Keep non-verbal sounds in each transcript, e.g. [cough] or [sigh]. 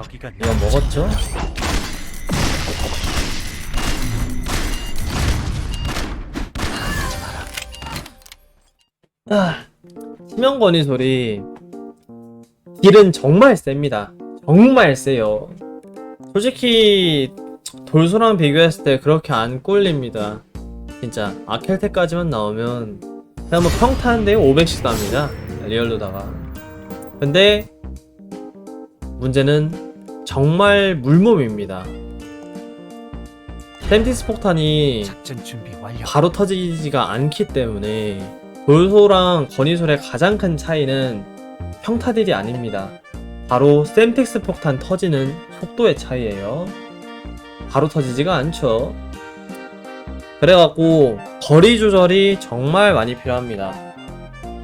여기가 이거 먹었죠? 아, 치명권이 소리 딜은 정말 셉니다. 정말 세요. 솔직히 돌소랑 비교했을 때 그렇게 안 꼴립니다. 진짜 아켈테까지만 나오면 그냥 뭐 평타인데 500씩 납니다. 리얼로다가. 근데 문제는 정말 물몸입니다. 템티스 폭탄이. 바로 터지지가 않기 때문에 돌소랑 건이솔의 가장 큰 차이는 평타딜이 아닙니다. 바로 샘텍스 폭탄 터지는 속도의 차이예요. 바로 터지지가 않죠. 그래갖고 거리 조절이 정말 많이 필요합니다.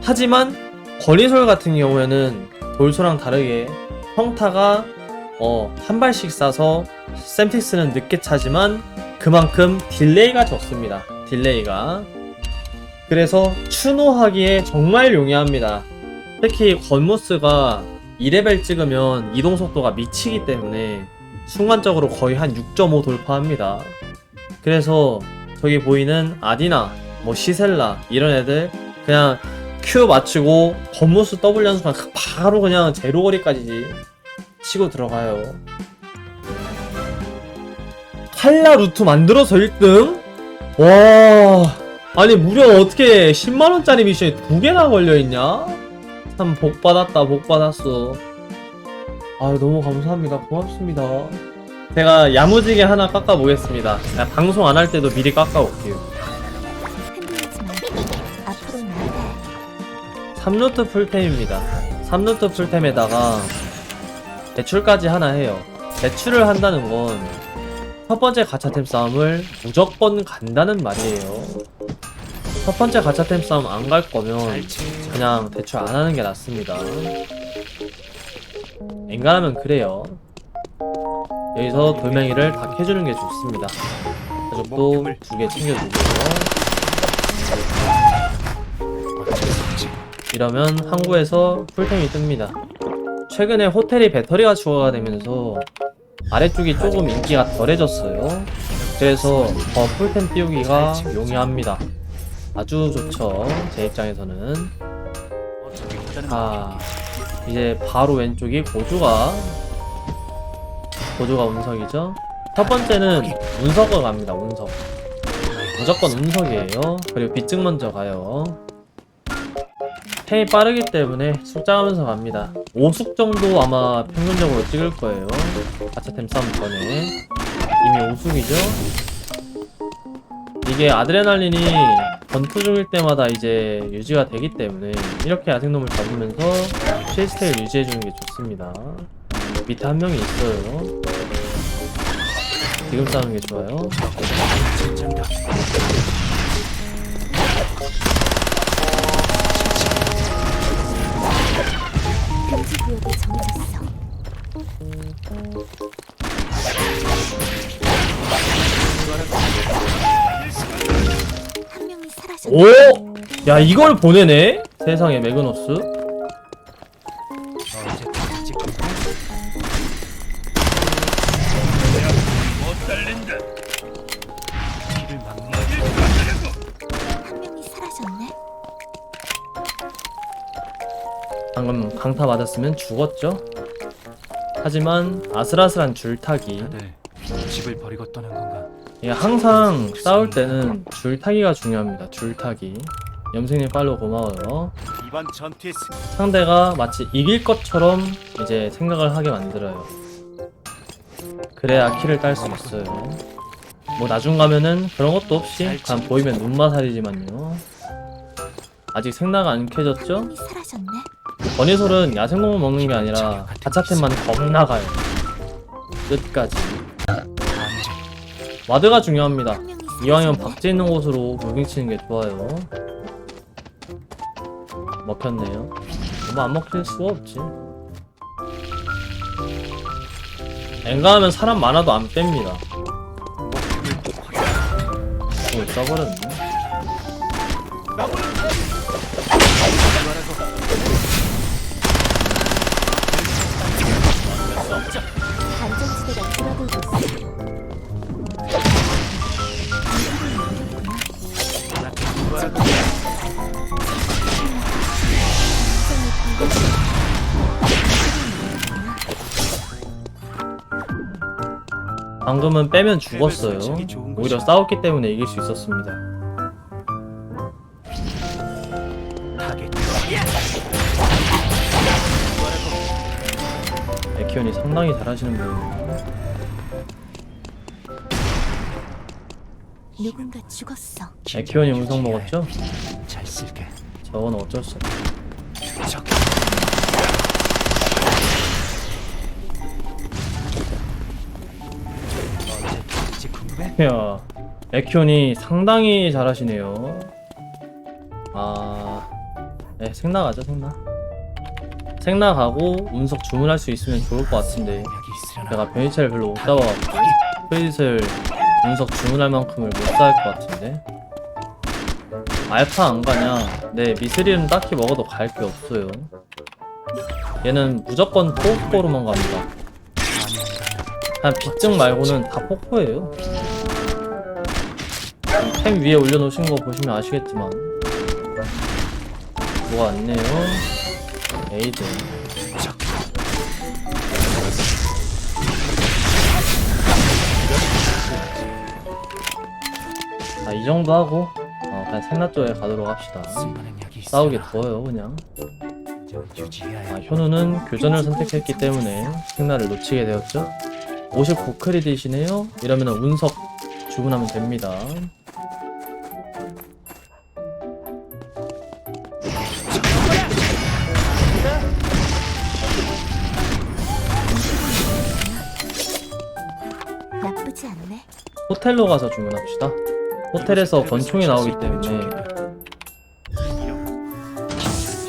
하지만 건이솔 같은 경우에는 돌소랑 다르게 평타가 어, 한 발씩 쏴서 샘틱스는 늦게 차지만 그만큼 딜레이가 적습니다. 딜레이가. 그래서 추노하기에 정말 용이합니다. 특히 건모스가 2레벨 찍으면 이동 속도가 미치기 때문에 순간적으로 거의 한 6.5 돌파합니다. 그래서 저기 보이는 아디나, 뭐 시셀라 이런 애들 그냥 Q 맞추고 건모스 W 연습한 바로 그냥 제로 거리까지 치고 들어가요. 칼라 루트 만들어서 1등? 와, 아니 무려 어떻게 10만원짜리 미션이 두 개나 걸려있냐? 참 복받았다, 복받았어. 아 너무 감사합니다. 고맙습니다. 제가 야무지게 하나 깎아보겠습니다. 방송 안 할 때도 미리 깎아올게요. 흔들리지 말고 앞으로 나아가 3루트 풀템입니다. 3루트 풀템에다가 대출까지 하나 해요. 대출을 한다는 건 첫 번째 가차템 싸움을 무조건 간다는 말이에요. 첫 번째 가차템 싸움 안 갈 거면. 그냥 대출 안 하는 게 낫습니다. 엔간하면 그래요. 여기서 돌멩이를 다 캐주는 게 좋습니다. 가족도 두 개 챙겨주고요. 이러면 항구에서 풀템이 뜹니다. 최근에 호텔이 배터리가 추가가 되면서 아래쪽이 조금 인기가 덜해졌어요. 그래서 더 풀템 띄우기가 용이합니다. 아주 좋죠. 제 입장에서는. 아, 이제 바로 왼쪽이 고주가 고주가 운석이죠. 첫 번째는 운석을 갑니다. 운석. 무조건 운석이에요. 그리고 빗증 먼저 가요. 템이 빠르기 때문에 숙장하면서 갑니다. 5숙 정도 아마 평균적으로 찍을 거예요. 가차템 싸움 전에. 이미 5숙이죠? 이게 아드레날린이 전투 중일 때마다 이제 유지가 되기 때문에 이렇게 야생놈을 잡으면서 실스테일 유지해주는 게 좋습니다. 밑에 한 명이 있어요. 지금 싸우는 게 좋아요. 금지 구역이 정해졌어 한 명이 사라졌네 오! 야 이걸 보내네? 세상에 매그너스 방금 강타 맞았으면 죽었죠? 하지만 아슬아슬한 줄타기 다들 집을 버리고 떠난 건가? 이게 항상 싸울 때는 줄타기가 중요합니다 줄타기 염생님 팔로우 고마워요 이번 전투의 승 상대가 마치 이길 것처럼 이제 생각을 하게 만들어요. 그래야 키를 딸 수 있어요. 뭐 나중 가면은 그런 것도 없이 그냥 보이면 눈마살이지만요. 아직 생나가 안? 명이 사라졌네 건이솔은 야생동물 먹는 게 아니라 가차템만 겁나 가요. 끝까지. 와드가 중요합니다. 이왕이면. 박제 있는 곳으로 무빙 치는 게 좋아요. 먹혔네요. 너무 안 먹힐 수가 없지. 엔가하면 사람 많아도 안 뺍니다. 오, 써버렸네. 방금은 빼면 죽었어요. 오히려 싸웠기 때문에 이길 수 있었습니다. 에키온이 상당히 잘하시는 분입니다. 누군가 죽었어. 에키온이 음성 먹었죠? 잘 쓸게. 저건 어쩔 수 없어. 야, 에키온이 상당히 잘하시네요. 아, 네, 생나 가죠, 생나. 생나 가고 운석 주문할 수 있으면 좋을 것 같은데? 내가 베니체를 별로 못 잡아갖고 페이스를 운석 주문할 만큼을 못살것 같은데 알파 안 가냐? 네, 미스릴은 딱히 먹어도 갈 게 없어요. 얘는 무조건 포포로만 갑니다. 한 빗증 말고는 다 폭포예요. 템 위에 올려놓으신 거 보시면 아시겠지만 뭐가 왔네요. 에이드. 적. 자, 이 정도 하고 어, 그냥 생나 쪽에 가도록 합시다. 싸우게 두어요 그냥. 아, 현우는 교전을 선택했기 때문에 생나를 놓치게 되었죠. 59크리딧이네요. 이러면 운석 주문하면 됩니다. 호텔로 가서 주문합시다. 호텔에서 권총이 나오기 때문에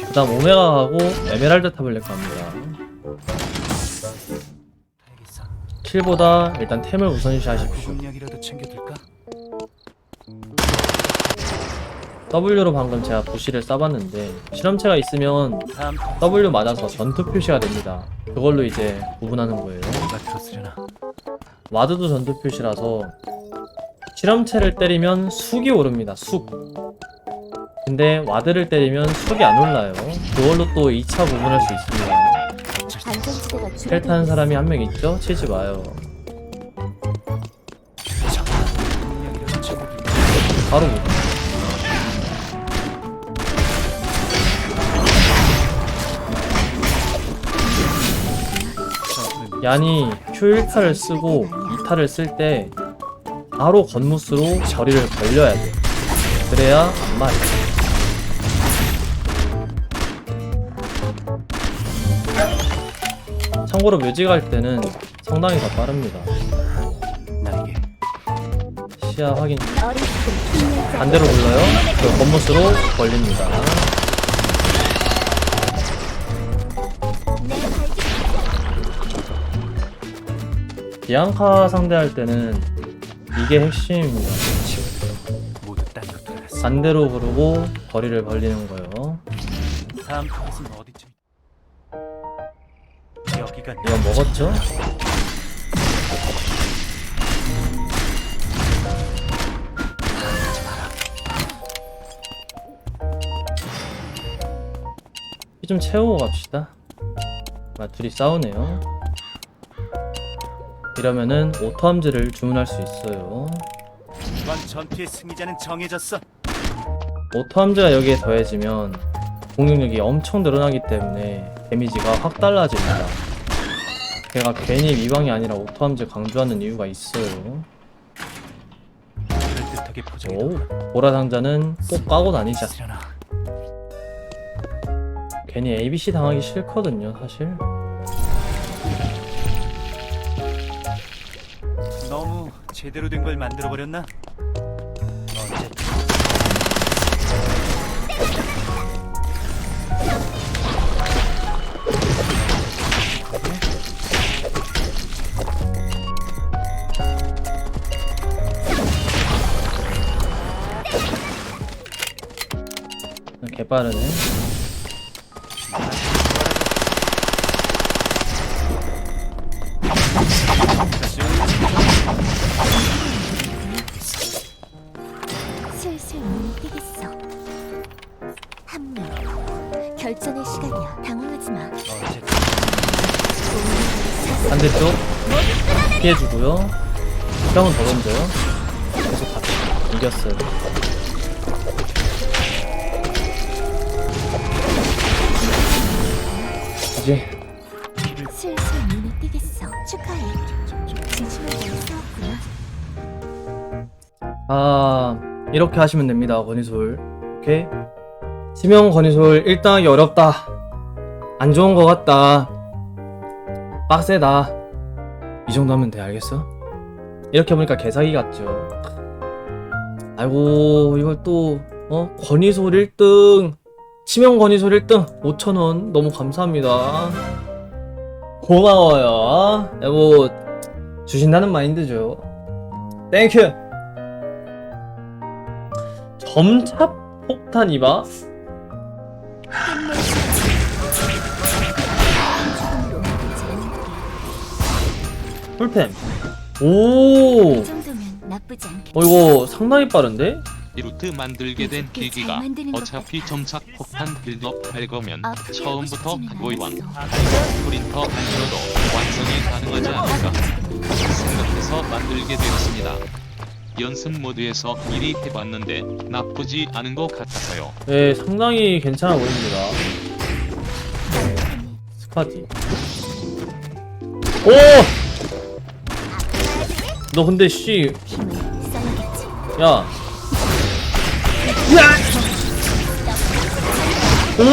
그 다음 오메가 가고 에메랄드 타블렛 갑니다. 알겠어. 킬보다 일단 템을 우선시 하십시오. W로 방금 제가 부시를 쏴봤는데 실험체가 있으면 W 맞아서 전투 표시가 됩니다. 그걸로 이제 구분하는 거예요. 와드도 전투 표시라서 실험체를 때리면 숙이 오릅니다. 숙. 근데 와드를 때리면 숙이 안 올라요. 그걸로 또 2차 구분할 수 있습니다. 어쩔 수 안전지대가 텔 타는 사람이 한 명 있죠? 치지 마요. 바로 못. 얀이 Q1타를 쓰고 2타를 쓸 때 바로 건무스로 거리를 벌려야 돼. 그래야 안 맞아. 참고로 묘지 갈 때는 상당히 더 빠릅니다. 시야 확인. 반대로 굴러요. 그 건무스로 걸립니다. 비앙카 상대할 때는 이게 핵심입니다. 반대로 부르고 거리를 벌리는 거예요. 이건 먹었죠? 피 좀 채우고 갑시다. 아, 둘이 싸우네요. 이러면은 오토함즈를 주문할 수 있어요. 이번 전투의 승리자는 정해졌어. 오토함즈가 여기에 더해지면 공격력이 엄청 늘어나기 때문에 데미지가 확 달라집니다. 제가 괜히 미방이 아니라 오토함즈 강조하는 이유가 있어요. 그럴듯하게 포장해. 오, 보라 상자는 꼭 까고 다니자. 괜히 ABC 당하기 싫거든요, 사실. 제대로 된 걸 만들어 버렸나? 언제 개빠르네. 피해주고요. 수병은 더 던져요? 계속 갔다. 이겼어요. 이제 슬슬 눈에 띄겠어. 축하해. 진심을 다해 싸웠구나. 아 이렇게 하시면 됩니다 건의솔 오케이 지명 건의솔 1등하기 어렵다 안 좋은 거 같다 빡세다 이 정도 하면 돼 알겠어? 이렇게 보니까 개사기 같죠? 아이고 이걸 또 어? 건의솔 1등. 치명 건의솔 1등. 5천원. 너무 감사합니다. 고마워요. 뭐 주신다는 마인드죠? 땡큐! 점찹 폭탄 이바 [laughs] 풀템 오 이. 어 이거 상당히 빠른데? 이 루트 만들게 된 계기가 어차피 점착 폭탄 빌드업 할 거면 아프게 처음부터 않았어. 프린터 안 들어도 완성이 가능하지 않을까 생각해서 만들게 되었습니다. 연습 모드에서 미리 해봤는데 나쁘지 않은 것 같아서요. 네 상당히 괜찮아 보입니다 스파디 오! 너 근데 씨. 야. 야! 오!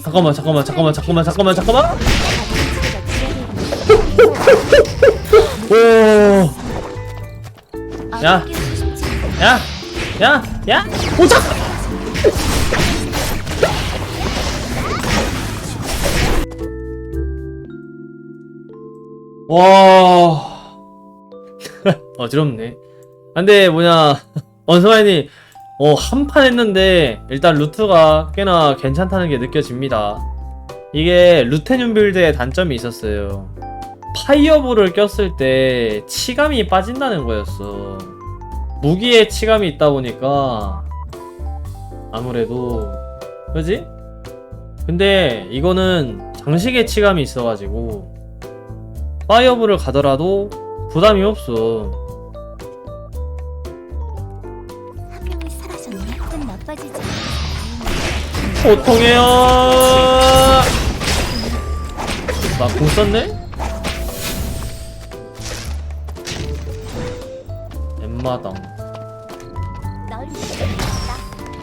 잠깐만, 잠깐만, 잠깐만, 잠깐만, 잠깐만, 잠깐만. 오! 야. 야! 야! 야! 오작! 와. [laughs] 어지럽네. 아, 근데 뭐냐. [laughs] 원서마이님, 어, 한 판 했는데, 일단 루트가 꽤나 괜찮다는 게 느껴집니다. 이게 루테늄 빌드의 단점이 있었어요. 파이어볼을 꼈을 때 치감이 빠진다는 거였어. 무기에 치감이 있다 보니까 아무래도 그지? 근데 이거는 장식에 치감이 있어가지고 파이어볼을 가더라도 부담이 없어. 한 명이 사라졌네. 좀 나빠지지. 고통해요. 나공 썼네? 엠마당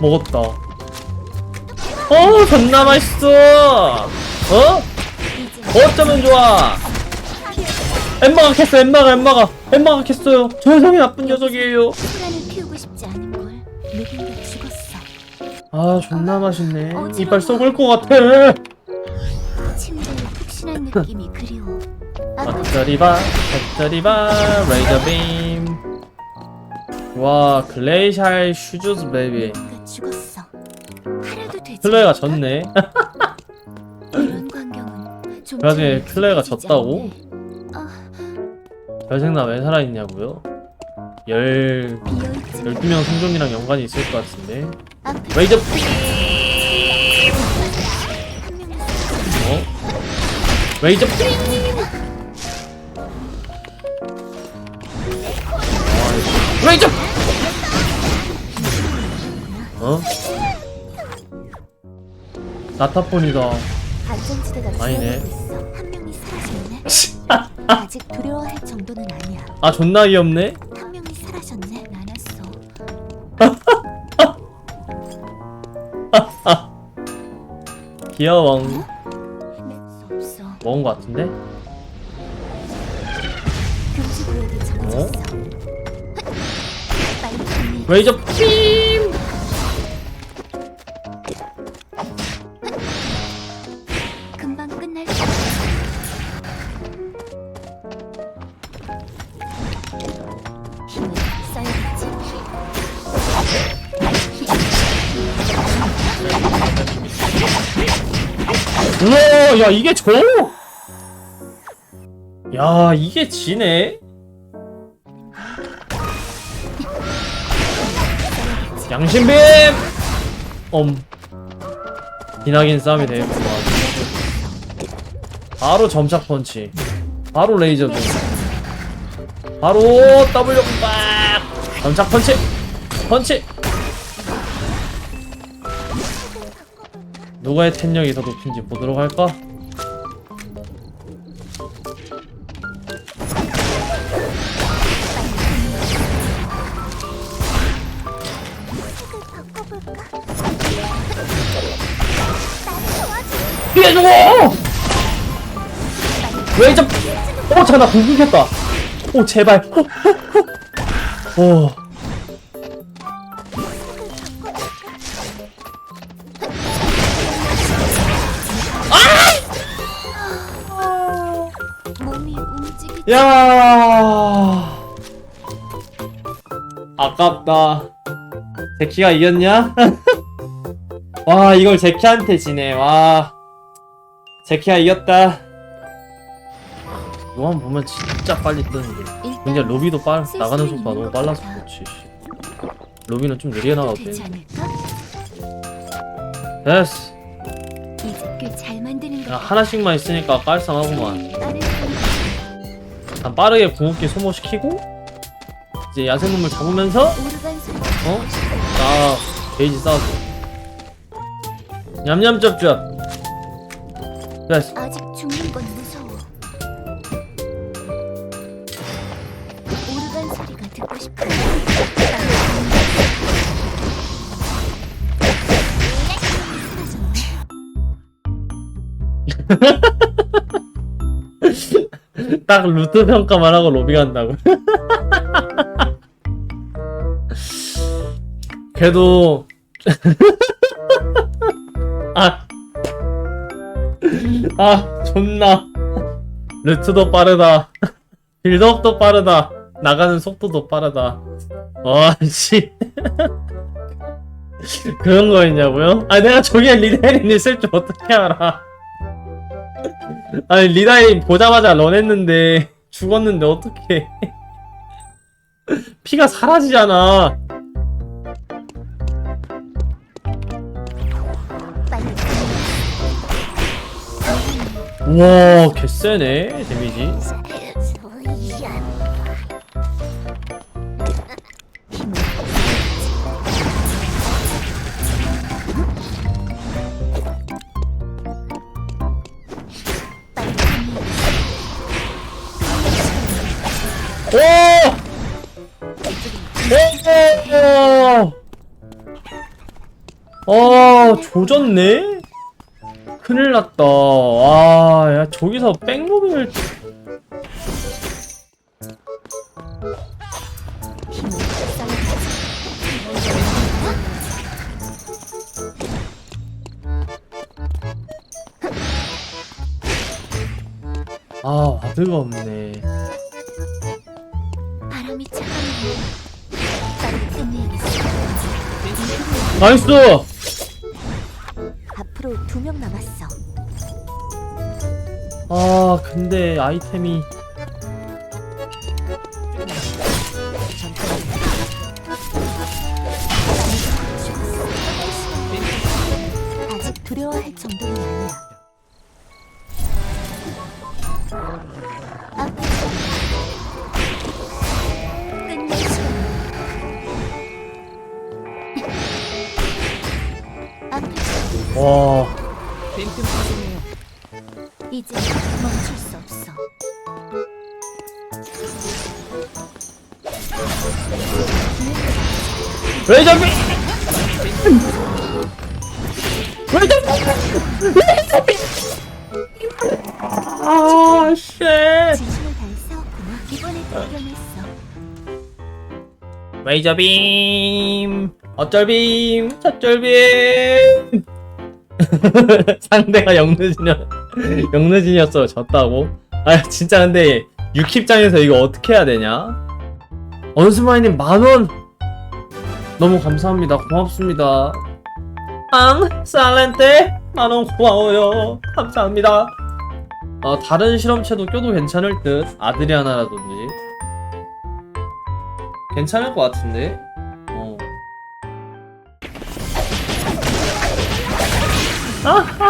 먹었다. 어, 존나 맛있어. 어? 이제 어쩌면 좋아. 엠마가 캤어, 엠마가, 엠마가, 엠마가 캤어요. 저 여성이 나쁜 녀석이에요. 시간을 피우고 싶지 않은 걸 누군가 죽었어. 아, 존나 맛있네. 이빨 썩을 것 같아. 침대에 푹신한 느낌이 그리워. 어쩌리바, 어쩌리바, 레이저 빔. 와, 글레이샬 슈즈스 베이비. 죽었어. 되지. 클레어가? 졌네. 이런 광경은 좀 그나중에 잘 클레어가 졌다고? 않네. 아, 별생나 왜 살아있냐고요? 열, 비어있지. 12명 생존이랑 연관이 있을 것 같은데. 앞에 레이저 빔! 한 명이 어? 레이저 빔! 레이저! 어? 나타폰이다. 안전지대가 아니네. 지어지고 있어. 한 명이 사라졌네. [laughs] 아직 두려워할 정도는 아니야. 아 존나 귀엽네. 한 명이 사라졌네. 나눴어. [laughs] 귀여워. 낼수 없어. 먹은 것 같은데? 금지 구역이 정해졌어. 빨리 정리. 레이저 빔! 우와, 야 이게 져? 야 이게 지네? 양심빔! 엄. 기나긴 싸움이 되겠구만 바로 점착 펀치. 바로 레이저 빔 바로 W 빡! 점착 펀치! 펀치 누가의 텐력이 더 높은지 보도록 할까? 피해 주고! 왜 좀, 어, 잠깐, 나 궁금했다. 오, 제발. [laughs] 오. 야! 아깝다. 제키가 이겼냐? [laughs] 와 이걸 제키한테 지네. 와. 제키가 이겼다. 이거만 보면 진짜 빨리 뜨는데. 근데 로비도 빨 나가는 속도가 너무 빨라서 그렇지. 씨. 로비는 좀 느리게 나가도 돼? 됐어. 야, 하나씩만 있으니까 깔쌈하구만 난 빠르게 궁극기 소모시키고 이제 야생동물 잡으면서 어? 나 게이지 쌓았어 냠냠쩝쩝. 됐어. 아직 죽는 건 무서워. 오르간 소리가 듣고 싶어 [laughs] 딱 루트 평가만 하고 로비 간다고. 그래도 아. 아 존나. 루트도 빠르다. 빌드업도 빠르다. 나가는 속도도 빠르다. 와씨. [laughs] 그런 거였냐고요? 아 내가 저기에 리다인 있을 줄 어떻게 알아 아니 리다인 보자마자 런했는데 죽었는데 어떡해. [laughs] 피가 사라지잖아. 우와 개쎄네 데미지 아 조졌네? 큰일 났다 아, 야 저기서 백로빙을 아 와드가 없네 바람이 나이스! 아 근데 아이템이 아직 두려워할 정도는 아니야. 끝낼 시간. 와 이제 멈출 수 없어. 레이저비! 레이저비! 레이저비! 아 쉣! 진심을 다해 싸웠구나. 이번에도 이겨냈어. 레이저빔 어쩔빔 첫쩔빔 [laughs] 상대가 영르진이었 영르진이었어. 졌다고? 아 진짜 근데 유킵장에서 이거 어떻게 해야 되냐? 언스마이님 만원! 너무 감사합니다. 고맙습니다. 앙 살렌테 만원 고마워요. 감사합니다. 어, 다른 실험체도 껴도 괜찮을 듯. 아드리아나라든지. 괜찮을 것 같은데? 아하